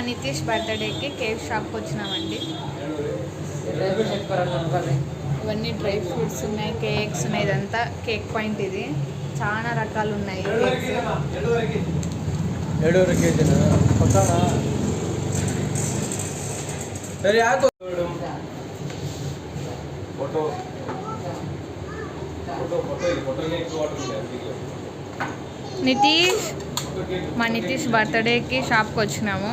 మా నితీష్ బర్త్డేకి కేక్ షాప్కి వచ్చినామండి. ఇవన్నీ డ్రై ఫ్రూట్స్ ఉన్నాయి కేక్స్ ఉన్నాయి ఇదంతా కేక్ పాయింట్ ఇది. చాలా రకాలు ఉన్నాయి నితీష్ మా నితీష్ బర్త్డేకి షాప్కి వచ్చినాము.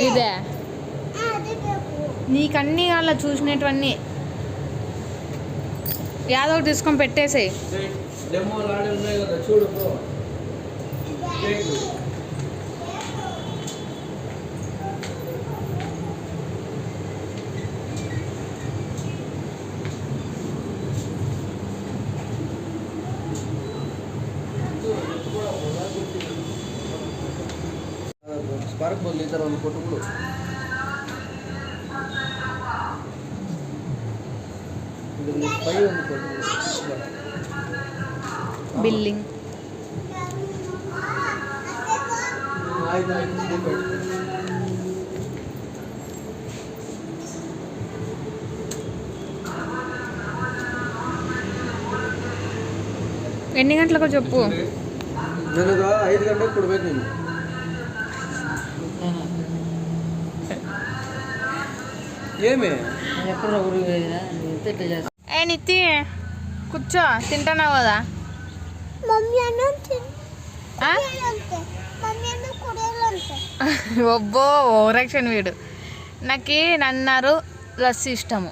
ఇదే? నీకన్నీ అలా చూసినటువన్నీ యాదో ఒకటి తీసుకొని పెట్టేసేయి. చూడు పో. ಸ್ಪಾರ್ಕ್ ಬಲ್ಲಿ ಈ ಥರ ಒಂದು ಕೊಟ್ಟುಬಿಡು ಇದರಲ್ಲಿ ಫೈ ಒಂದು ಕೊಟ್ಟುಬಿಡು ಸಿಕ್ಸ್ ಬೇಡ బిల్లింగ్ ಆಯ್ತು ಆಯ್ತು ಸ್ಲಿಪ್ ಆಯ್ತು ఎన్ని గంటలకు చెప్పు ನನಗೆ ಐದು ಗಂಟೆಗೆ ಕೊಡ್ಬೇಕು ನೀನು ఏమి? ఏ నిత్తి కూర్చో తింటున్నావు కదా. మమ్మీ అన్నం ఆ? మమ్మీ అన్నం కుడేలంటే ఒబ్బో ఓరక్షణ వీడు. నాకు నన్నారు లస్సీ ఇష్టము.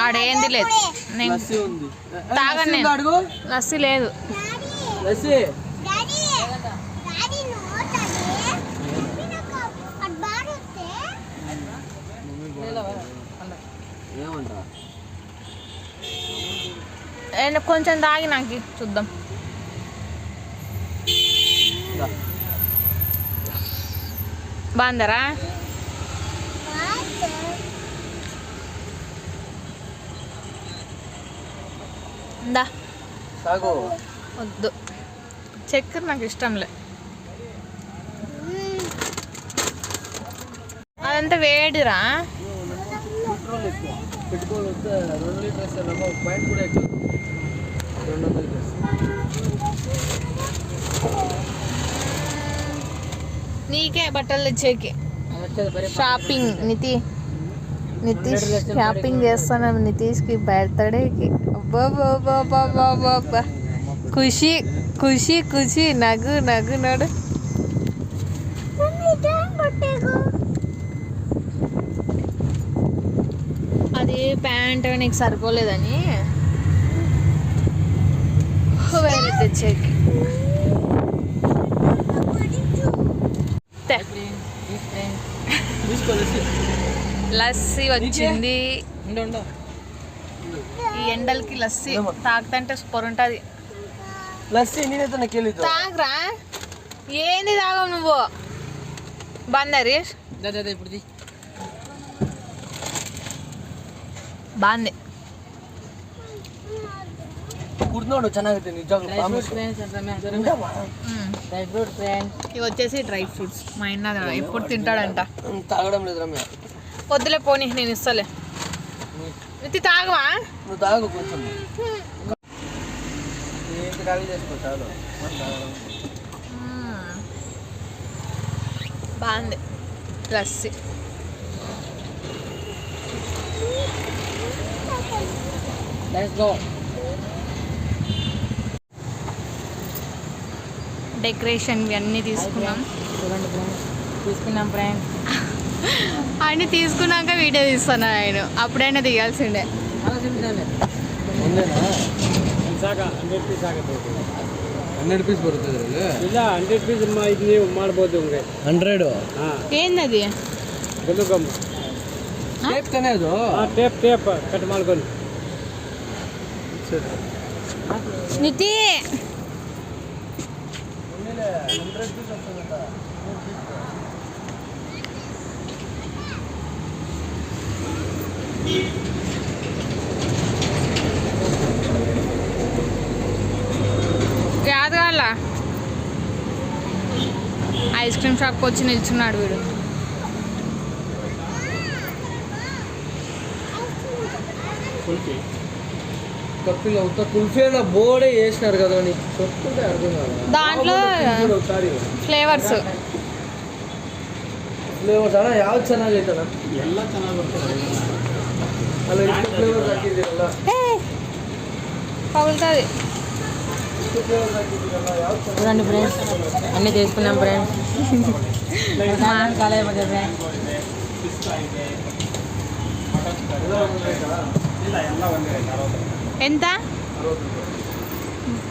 ఆడేంది లేదు. నేను లస్సీ ఉంది. తాగను లస్సీ లేదు. Lassi daddy daddy no daddy నాకు అట్ బార్ వస్తే ఏమంట కొంచెం తాగి నాకు చూద్దాం. బాగుందరా? వద్దు. చక్కెర నాకు ఇష్టంలే అదంతా వేడిరా. పెట్రోల్ ఎక్కువ. పెట్రోల్ వస్తే రెండు లీటర్ వేస్తారమ్మ ఒక పాయింట్ కూడా ఎక్కువ. రెండు వందల లీటర్స్. నీకే బట్టలు తెచ్చేకి. షాపింగ్ నితి. నితీష్ షాపింగ్ చేస్తున్నాం నితీష్కి బర్త్డేకి ఖుషి ఖుషి ఖుషి. నగు నగు నడు. ప్యాంట్ నీకు సరిపోలేదని. వేరే తెచ్చేకి. లస్సీ లస్సీ వచ్చింది. ఈ ఎండలకి లస్సీ తాగుతంటే సూపర్ ఉంటుంది. లస్సీ తాగరా. ఏంది తాగవు నువ్వు? బాగుందా హరీష్. ఇప్పుడు బాగుంది ಕುಡ್ದು ಚೆನ್ನಾಗುತ್ತೆ ನಿಜವಾಗ್ಲೂ డ్రై ಪ್ರಾಮಿಸ್ ఫ్రూట్ ఫ్రెండ్స్ అంటారా డ్రై ఫ్రూట్ ఫ్రెండ్స్ ఇవి వచ్చేసి డ్రై ఫ్రూట్స్ మా ఆయన ఎప్పుడు తింటాడంట తాగడం లేదు రమ్య వద్దులే పోనీ నేను ఇస్తలే ఇది తాగవా నువ్వు తాగు కొంచెం ఏంటి ఖాళీ చేసుకో చాలు మరి తాగడం. బాగుంది లస్సీ లెట్స్ గో డెకరేషన్ అన్నీ తీసుకున్నాం చూడండి ఫ్రెండ్స్ తీసుకున్నాం ఫ్రెండ్స్ అన్ని తీసుకున్నాక వీడియో తీస్తాను ఆయన అప్పుడైనా దిగాల్సిండే అలా చెప్తాను ಒಂದೇನಾ ಸಾಕ ಹಂಡ್ರೆಡ್ ಪೀಸ್ ಆಗುತ್ತೆ ಹಂಡ್ರೆಡ್ ಪೀಸ್ ಬರುತ್ತೆ ಇದರಲ್ಲಿ ಇಲ್ಲ ಹಂಡ್ರೆಡ್ ಪೀಸ್ ಇದು ನೀವು ಮಾಡ್ಬೋದು ಹಂಗೆ ಹಂಡ್ರೆಡು ಹಾಂ ఏందది ಗಲ್ಲುಗಮ್ ಟೇಪ್ ತಾನೇ ಅದು ಹಾಂ ಟೇಪ್ ಟೇಪ್ ಕಟ್ ಮಾಡ್ಕೊಂಡು నితి. కాదు కాళ్ళ ఐస్ క్రీమ్ షాప్కి వచ్చి నిల్చున్నాడు వీడు. Okay. కప్పిలో ఉత్త కుల్ఫీ అన్న బోర్డే వేసినారు కదా అని చెప్తుంటే అర్థం కాదు దాంట్లో ఒకసారి ఫ్లేవర్స్ ಫ್ಲೇವರ್ಸ್ ಅಣ್ಣ ಯಾವ್ದು ಚೆನ್ನಾಗೈತಣ್ಣ ಎಲ್ಲ ಚೆನ್ನಾಗಿ ಬರ್ತದೆ ಅಲ್ಲ ಇಷ್ಟು ಫ್ಲೇವರ್ಸ್ ಹಾಕಿದ್ದೀರಲ್ಲ పగులుతుంది ಇಷ್ಟು ಫ್ಲೇವರ್ಸ್ ಹಾಕಿದ್ದೀರಲ್ಲ ಯಾವ್ದು ಚೆನ್ನಾಗಿ చూడండి ఫ్రెండ్స్ అన్నీ తీసుకున్నాం ఫ్రెండ్స్ కాలే ఫ్రెండ్స్ ಎಲ್ಲ ಒಂದೊಂದು ರೇಟಾ? ಇಲ್ಲ ಎಲ್ಲ ಒಂದೇ ರೇಟ್ ಅರವತ್ತು ఎంత?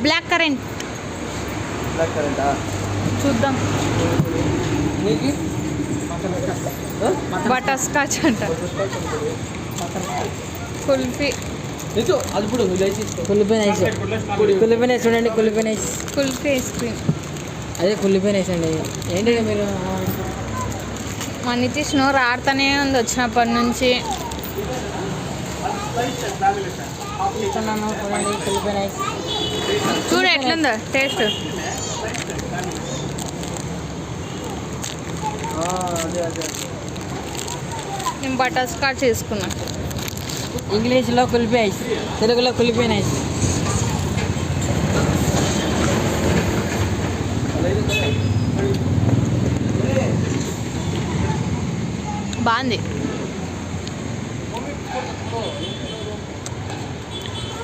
Black currant. బ్లాక్ కరెంటా? చూద్దాం. బటర్ స్కాచ్ అంట. కుల్ఫీ. కుల్ఫీనైస్ కుల్ఫీనైస్ చూడండి కుల్ఫీనైస్ కుల్ఫీ ఐస్ క్రీమ్. అదే కుల్ఫీనైస్ అండి. ఏంటి మీరు? మనీతీష్ నోరు రాడుతూనే ఉంది వచ్చినప్పటి నుంచి. ఇస్తున్నాను చూడండి కుళ్ళిపోయిన ఐస్ చూడు ఎట్లుందో టేస్ట్. నేను బటర్ స్కాచ్ తీసుకున్నా. ఇంగ్లీష్లో కుల్ఫీ ఐస్ తెలుగులో కుళ్ళిపోయిన ఐస్ బాగుంది.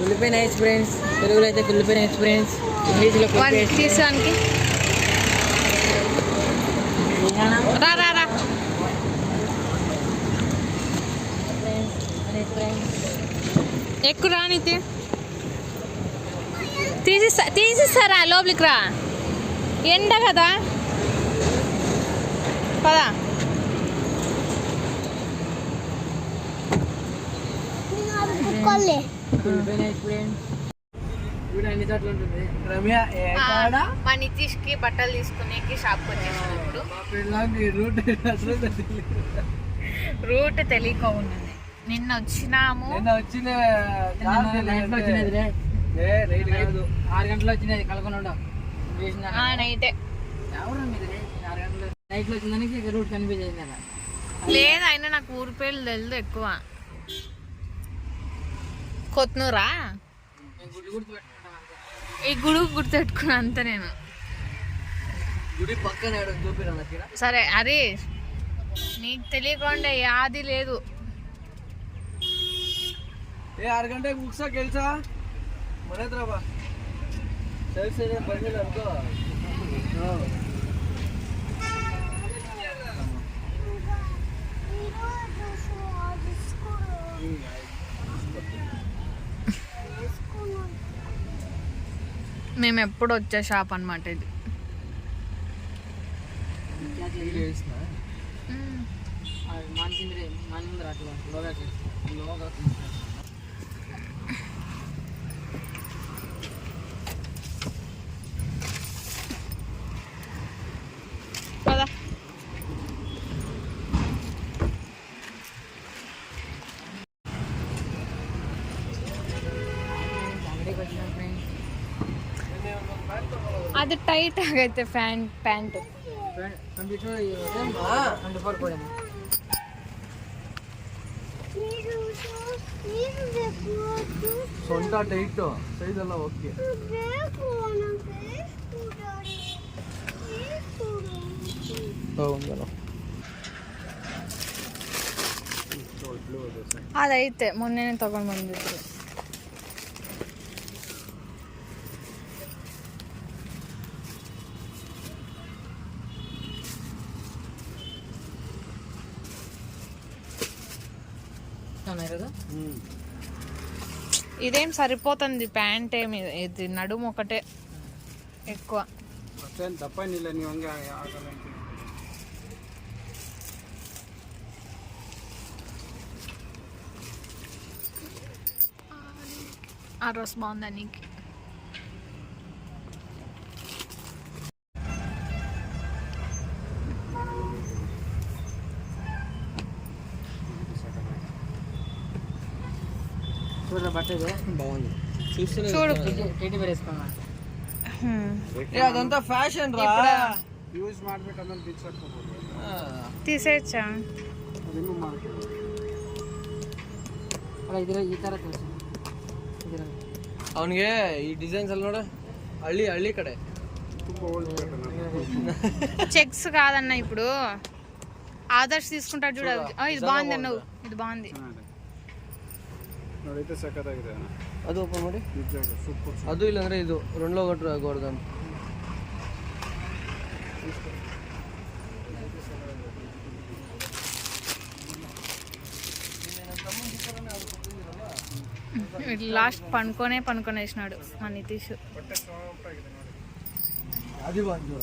కుళ్ళిపోయిన ఫ్రెండ్స్ తెలుగులో అయితే కుళ్ళిపోయిన ఫ్రెండ్స్ ఇంగ్లీష్లో తీసానికి. రా రా రా. ఎక్కువ రా నితి? తీసిస్తా తీసిస్తారా లోపలికి రా. ఎండ కదా. పదా. నేను మా నితీష్కి బట్టలు తీసుకునేకి షాప్కి వచ్చేసాను ఇప్పుడు రూట్ తెలియక ఉన్నది. నిన్న వచ్చినాము. ఆరు గంటలు వచ్చినది కలకొండ నైటే వచ్చిందానికి ఇక రూట్. కనిపించేది లేదు అయినా నాకు ఊరి పేర్లు తెలియదు ఎక్కువ. కొత్తినూరా ఈ గుడి గుర్తుపెట్టుకున్నా అంత నేను. గుడి పక్కన సరే అది నీకు తెలియకుండా యాది లేదు. ఏ ఆరు గంటకి ముగిసా గెలిచా? మనద్రాబా సరే సరే అనుకో. మేము ఎప్పుడు వచ్చే షాప్ అనమాట ఇది. మాన్సింది రే మాన్సింది అట్లా లోగా లోగా ಇದು ಟೈಟ್ ಆಗೈತೆ ಫ್ಯಾನ್ ಪ್ಯಾಂಟ್ ಸೊಂಟ ಟೈಟ್ ಸೈಜ್ ಎಲ್ಲ ಓಕೆ ಅದೈತೆ ಮೊನ್ನೆನೇ ತಗೊಂಡ್ ಬಂದಿದ್ರು. వస్తున్నాయి కదా. ఇదేం సరిపోతుంది ప్యాంట్ ఏమి? ఇది నడుము ఒకటే ఎక్కువ. ఆ రోజు బాగుందా నీకు? చూడరా బట్ట ఇది బాగుంది చూస్తూనే చూడు కేటీ పేరు వేసుకున్నా హ్మ్. ఏ, అదంతా ఫ్యాషన్ రా ఇప్పుడు ಯೂಸ್ ಮಾಡ್ಬೇಕಂದ್ರೆ ಬಿಚ್ಚಾಕ್ಬೋದು ఆ, తీసేయచ్చా ಅದನ್ನು ಮಾಡ್ಬೋದು ಅಲ್ಲ ಇದ್ರ ಈ ಥರ ತೋರಿಸಿ ಇದ್ರ ಅವನಿಗೆ ಈ ಡಿಸೈನ್ಸ್ ಅಲ್ಲಿ ನೋಡ ಹಳ್ಳಿ ಹಳ್ಳಿ ಕಡೆ ತುಂಬ ಹೋಲ್ಸ್ಬೇಕು ನಾವು చెక్స్ కాదన్న ఇప్పుడు ఆదర్శ్ తీసుకుంటాడు చూడ ఆ, ఇది బాగుంది అన్న ఇది బాగుంది ನೋಡೈತೆ ಸಖತ್ತಾಗಿದೆ ಅದು ಓಪನ್ ಮಾಡಿ ನಿಜವಾಗ ಸೂಪರ್ ಅದು ಇಲ್ಲಾಂದ್ರೆ ಇದು రెండో ఒకటి రాకూడదు లాస్ట్ పనుకొనే పనుకొని వేసినాడు మా నితీష్ అది బాగుంది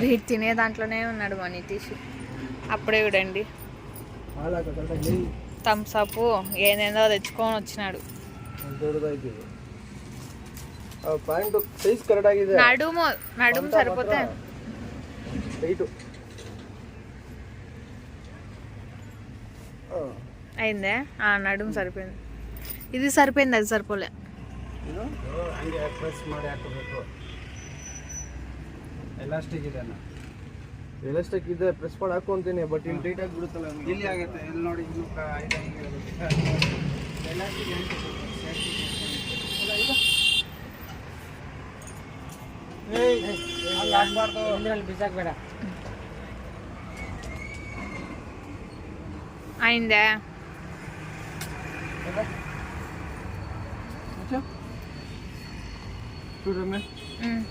వీటి తినే దాంట్లోనే ఉన్నాడు మా నితీష్. అప్పుడే చూడండి. థమ్స్ అప్ ఏదేందో తెచ్చుకొని వచ్చినాడు. నడుము నడుము సరిపోతే. అయిందే? నడుము సరిపోయింది. ఇది సరిపోయింది అది సరిపోలే. ಇದು ಹಂಗೆ ಪ್ರೆಸ್ ಮಾಡಿ ಹಾಕೋಬೇಕು? ಎಲಾಸ್ಟಿಕ್ ಇದೆ ಅಣ್ಣ. ಎಲಾಸ್ಟಿಕ್ ಇದೆ ಪ್ರೆಸ್ ಮಾಡಿ ಹಾಕೊಂತೀನಿ ಬಟ್ ಇಲ್ಲಿ ಟೈಟ್ ಆಗಿ ಬಿಡುತ್ತಲ್ಲ. ಇಲ್ಲಿ ಆಗುತ್ತೆ ಇಲ್ಲಿ ನೋಡಿ ಇನ್ನು. ಎಲಾಸ್ಟಿಕ್ ಹೆಂಗೆ ಸೇಫ್ಟಿ ಅಲ್ಲಿ ಹಾಕ್ಬಾರ್ದು ಇಂದ್ರಲ್ಲಿ 就这么嗯。